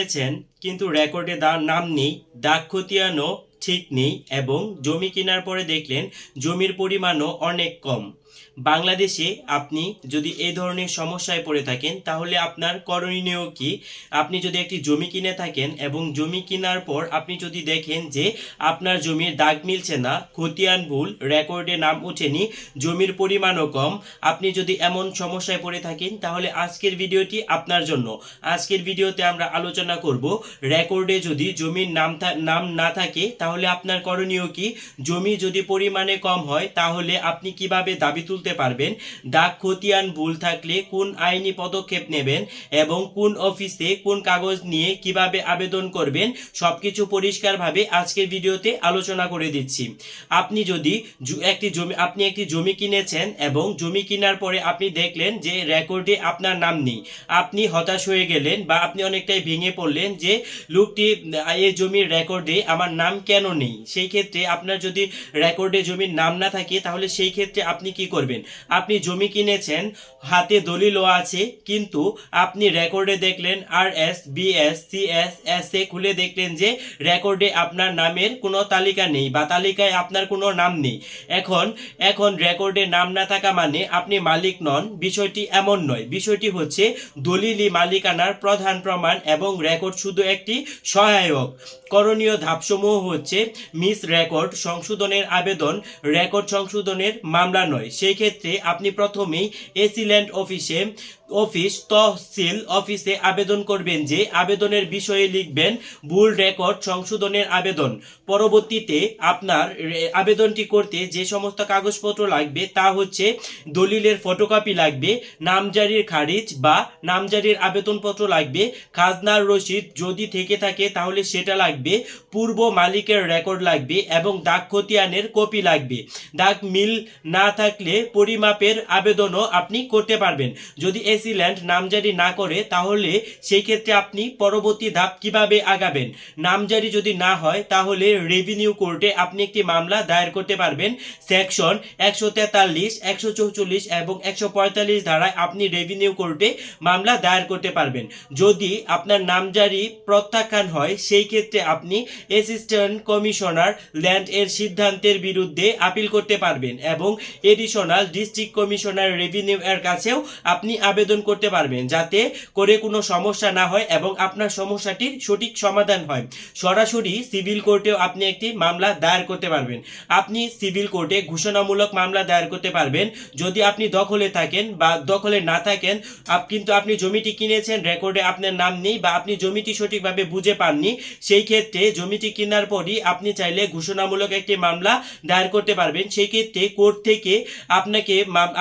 কিনেছেন কিন্তু রেকর্ডে দা- নাম নেই, দাগ ঠিক নেই এবং জমি কেনার পরে দেখলেন জমির পরিমাণও অনেক কম। বাংলাদেশে আপনি যদি এই ধরনের সমস্যায় পড়ে থাকেন, তাহলে আপনার করণীয় কি? আপনি যদি একটি জমি কিনে থাকেন এবং জমি কেনার পর আপনি যদি দেখেন যে আপনার জমির দাগ মিলছে না, খতিয়ান ভুল, রেকর্ডে নাম ওঠেনি, জমির পরিমাণও কম, আপনি যদি এমন সমস্যায় পড়ে থাকেন, তাহলে আজকের ভিডিওটি আপনার জন্য। আজকের ভিডিওতে আমরা আলোচনা করব রেকর্ডে যদি জমির নাম নাম না থাকে, তাহলে আপনার করণীয় কি? জমি যদি পরিমাণে কম হয়, তাহলে আপনি কীভাবে দাবি তুলতে পারবেন। দাগ খতিয়ান ভুল থাকলে কোন আইনি পদক্ষেপ নেবেন এবং কোন অফিসে কোন কাগজ নিয়ে কীভাবে আবেদন করবেন, সবকিছু পরিষ্কারভাবে আজকের ভিডিওতে আলোচনা করে দিচ্ছি। আপনি যদি একটি জমি, আপনি একটি জমি কিনেছেন এবং জমি কেনার পরে আপনি দেখলেন যে রেকর্ডে আপনার নাম নেই, আপনি হতাশ হয়ে গেলেন বা আপনি অনেকটাই ভেঙে পড়লেন যে, লোকটি এই জমির রেকর্ডে আমার নাম কেন নেই? সেই ক্ষেত্রে আপনার যদি রেকর্ডে জমির নাম না থাকে, তাহলে সেই ক্ষেত্রে আপনি কি করবেন। আপনি জমি কিনেছেন, হাতে দলিলও আছে, কিন্তু আপনি রেকর্ডে দেখলেন R S B S C S S A খুলে দেখলেন যে রেকর্ডে আপনার নামের কোনো তালিকা নেই বা তালিকায় আপনার কোনো নাম নেই। এখন এখন রেকর্ডে নাম না থাকা মানে আপনি মালিক নন, বিষয়টি এমন নয়। বিষয়টি হচ্ছে দলিলি মালিকানার প্রধান প্রমাণ এবং রেকর্ড শুধু একটি সহায়ক। করণীয় ধাপসমূহ হচ্ছে মিস রেকর্ড সংশোধনের আবেদন রেকর্ড সংশোধনের মামলা নয়। সেই ক্ষেত্রে আপনি প্রথমেই এসি ল্যান্ড অফিসে অফিস তহসিল অফিসে আবেদন করবেন যে আবেদনের বিষয়ে লিখবেন ভুল রেকর্ড সংশোধনের আবেদন। পরবর্তীতে আপনার আবেদনটি করতে যে সমস্ত কাগজপত্র লাগবে তা হচ্ছে দলিলের ফটোকপি লাগবে, নামজারির খারিজ বা নামজারির আবেদনপত্র লাগবে, খাজনার রসিদ যদি থেকে থাকে তাহলে সেটা লাগবে, পূর্ব মালিকের রেকর্ড লাগবে এবং ডাক খতিয়ানের কপি লাগবে। ডাক মিল না থাকলে পরিমাপের আবেদনও আপনি করতে পারবেন। যদি এসিল্যান্ড নামজারি না করে, তাহলে সেই ক্ষেত্রে আপনি পরবর্তী ধাপ কীভাবে আগাবেন? নামজারি যদি না হয়, তাহলে রেভিনিউ কোর্টে আপনি একটি মামলা দায়ের করতে পারবেন। সেকশন একশো তেতাল্লিশ, একশো এবং একশো পঁয়তাল্লিশ ধারায় আপনি রেভিনিউ কোর্টে মামলা দায়ের করতে পারবেন। যদি আপনার নামজারি প্রত্যাখ্যান হয়, সেই ক্ষেত্রে আপনি অ্যাসিস্ট্যান্ট কমিশনার ল্যান্ড এর সিদ্ধান্তের বিরুদ্ধে আপিল করতে পারবেন এবং এডিশনাল ডিস্ট্রিক্ট কমিশনার রেভিনিউ এর কাছেও আপনি আবেদন করতে পারবেন যাতে করে কোনো সমস্যা না হয় এবং আপনার সমস্যাটির সঠিক সমাধান হয়। সরাসরি সিভিল কোর্টেও আপনি একটি মামলা দায়ের করতে পারবেন। আপনি সিভিল কোর্টে ঘোষণামূলক মামলা দায়ের করতে পারবেন। যদি আপনি দখলে থাকেন বা দখলে না থাকেন কিন্তু আপনি জমিটি কিনেছেন, রেকর্ডে আপনার নাম নেই বা আপনি জমিটি সঠিকভাবে বুঝে পাননি, সেই ক্ষেত্রে জমিটি কেনার পরই আপনি চাইলে ঘোষণামূলক একটি মামলা দায়ের করতে পারবেন। সেই ক্ষেত্রে কোর্ট থেকে আপনাকে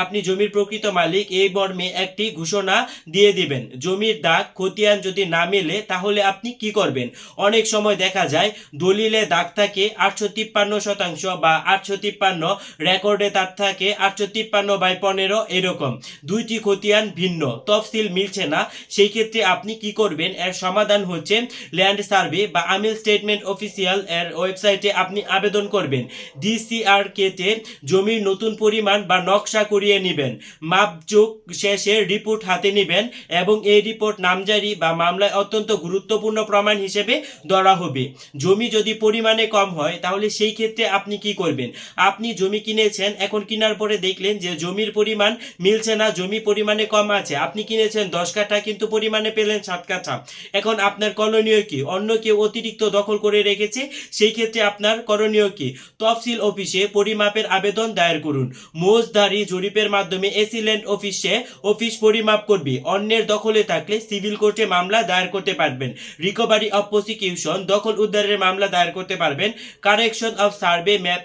আপনি জমির প্রকৃত মালিক এই মর্মে একটি ঘোষণা দিয়ে দিবেন। জমির দাগ, খতিয়ান যদি না মেলে, তাহলে আপনি কি করবেন? অনেক সময় দেখা যায়, দলিলে দাগ থাকে, আটশো তিপ্পান্ন শতাংশ বা আটশো তিপ্পান্ন রেকর্ডে তার থাকে, আটশো তিপ্পান্ন বাই পনেরো এরকম। দুইটি খতিয়ান ভিন্ন, তফসিল মিলছে না। সেই ক্ষেত্রে আপনি কি করবেন? এর সমাধান হচ্ছে ল্যান্ড সার্ভে বা আমিল স্টেটমেন্ট অফিসিয়াল এর ওয়েবসাইটে আপনি আবেদন করবেন। ডিসিআর কেতে জমির নতুন পরিমাণ বা নকশা করিয়ে নেবেন। মাপযোগ শেষে রিপোর্ট হাতে নেবেন এবং এই রিপোর্ট নামজারি বা মামলায় অত্যন্ত গুরুত্বপূর্ণ প্রমাণ হিসেবে ধরা হবে। জমি যদি পরিমাণে কম হয়, তাহলে সেই ক্ষেত্রে আপনি কি করবেন? আপনি জমি কিনেছেন, এখন কেনার পরে দেখলেন যে জমির পরিমাণ মিলছে না, জমি পরিমাণে কম আছে। আপনি কিনেছেন দশ কাঠা, কিন্তু পরিমাণে পেলেন সাত কাঠা। এখন আপনার করণীয় কি? অন্য কেউ অতিরিক্ত দখল করে রেখেছে, সেই ক্ষেত্রে আপনার করণীয় কি? তফসিল অফিসে পরিমাপের আবেদন দায়ের করুন। মোজদারি জরিপের মাধ্যমে এসিল্যান্ড অফিসে, অফিস পরিমাপ করবে। অন্যের দখলে থাকলে সিভিল কোর্টে মামলা দায়ের করতে পারবেন। রিকভারি অফ প্রসিকিউশন, দখল উদ্ধারের মামলা দায়ের করতে পারবেন। Correction of survey, map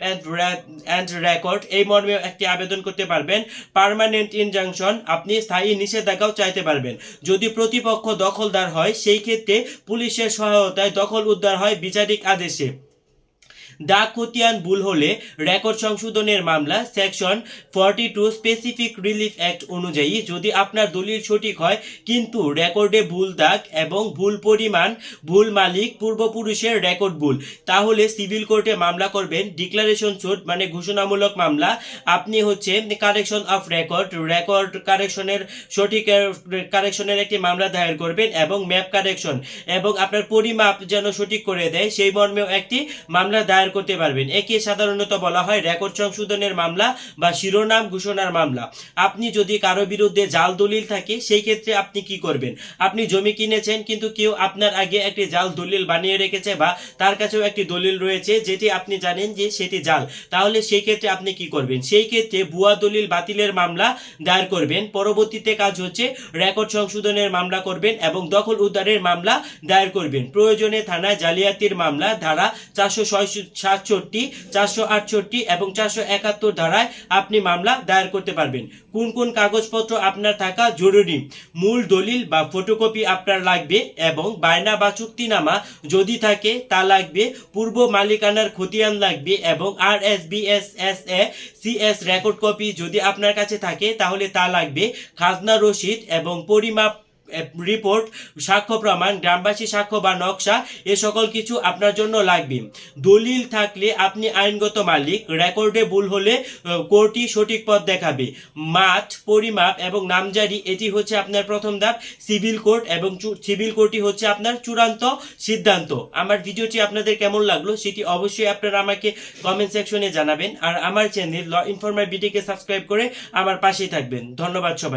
and record, এই মর্মে একটি আবেদন করতে পারবেন। পার্মানেন্ট ইনজাংশন, আপনি স্থায়ী নিষেধাজ্ঞাও চাইতে পারবেন। যদি প্রতিপক্ষ দখলদার হয়, সেই ক্ষেত্রে পুলিশের সহায়তায় দখল উদ্ধার হয় বিচারিক আদেশে। দাগ খতিয়ান ভুল হলে রেকর্ড সংশোধনের মামলা section forty two specific relief act অনুযায়ী যদি আপনার দলিল সঠিক হয়, কিন্তু রেকর্ডে ভুল দাগ এবং ভুল পরিমাণ, ভুল মালিক, পূর্বপুরুষের রেকর্ড ভুল, তাহলে সিভিল কোর্টে মামলা করবেন। ডিক্লারেশন সুট মানে ঘোষণামূলক মামলা। আপনি হচ্ছে কারেকশন অফ রেকর্ড রেকর্ড কারেকশনের সঠিক কারেকশনের একটি মামলা দায়ের করবেন এবং ম্যাপ কারেকশন এবং আপনার পরিমাপ যেন সঠিক করে দেয়, সেই মর্মেও একটি মামলা দায়ের করতে পারবেন। একে সাধারণত বলা হয় রেকর্ড সংশোধনের মামলা বা শিরোনাম ঘোষণার মামলা। আপনি যদি কারও বিরুদ্ধে জাল দলিল থাকে, সেই ক্ষেত্রে আপনি কি করবেন? আপনি জমি কিনেছেন, কিন্তু কেউ আপনার আগে একটি জাল দলিল বানিয়ে রেখেছে বা তার কাছেও একটি দলিল রয়েছে, যেটি আপনি জানেন যে সেটি জাল, তাহলে সেই ক্ষেত্রে আপনি কি করবেন? সেই ক্ষেত্রে ভুয়া দলিল বাতিলের মামলা দায়ের করবেন। পরবর্তীতে কাজ হচ্ছে রেকর্ড সংশোধনের মামলা করবেন এবং দখল উদ্ধারের মামলা দায়ের করবেন। প্রয়োজনে থানায় জালিয়াতির মামলা, ধারা চারশো ছয় সাতষট্টি চারশো আটষট্টি এবং চারশো একাত্তর ধারায় আপনি মামলা দায়ের করতে পারবেন। কোন কোন কাগজপত্র আপনার থাকা জরুরি? মূল দলিল বা ফটোকপি আপনার লাগবে এবং বায়না বা চুক্তিনামা যদি থাকে তা লাগবে, পূর্ব মালিকানার খতিয়ান লাগবে এবং R S B S S A CS record copy যদি আপনার কাছে থাকে তাহলে তা লাগবে, খাজনা রসিদ এবং পরিমাপ রিপোর্ট সাক্ষ্য প্রমাণ, গ্রামবাসী সাক্ষ্য বা নকশা, এ সকল কিছু আপনার জন্য লাগবে। দলিল থাকলে আপনি আইনগত মালিক, রেকর্ডে ভুল হলে কোর্টই সঠিক পথ দেখাবে। মাঠ, পরিমাপ এবং নামজারি, এটি হচ্ছে আপনার প্রথম ধাপ। সিভিল কোর্ট এবং সিভিল কোর্টই হচ্ছে আপনার চূড়ান্ত সিদ্ধান্ত। আমার ভিডিওটি আপনাদের কেমন লাগল সেটি অবশ্যই আপনারা আমাকে কমেন্ট সেকশনে জানাবেন। আর আমার চ্যানেল ল ইনফরমার বিডিকে সাবস্ক্রাইব করে আমার পাশেই থাকবেন। ধন্যবাদ সবাই।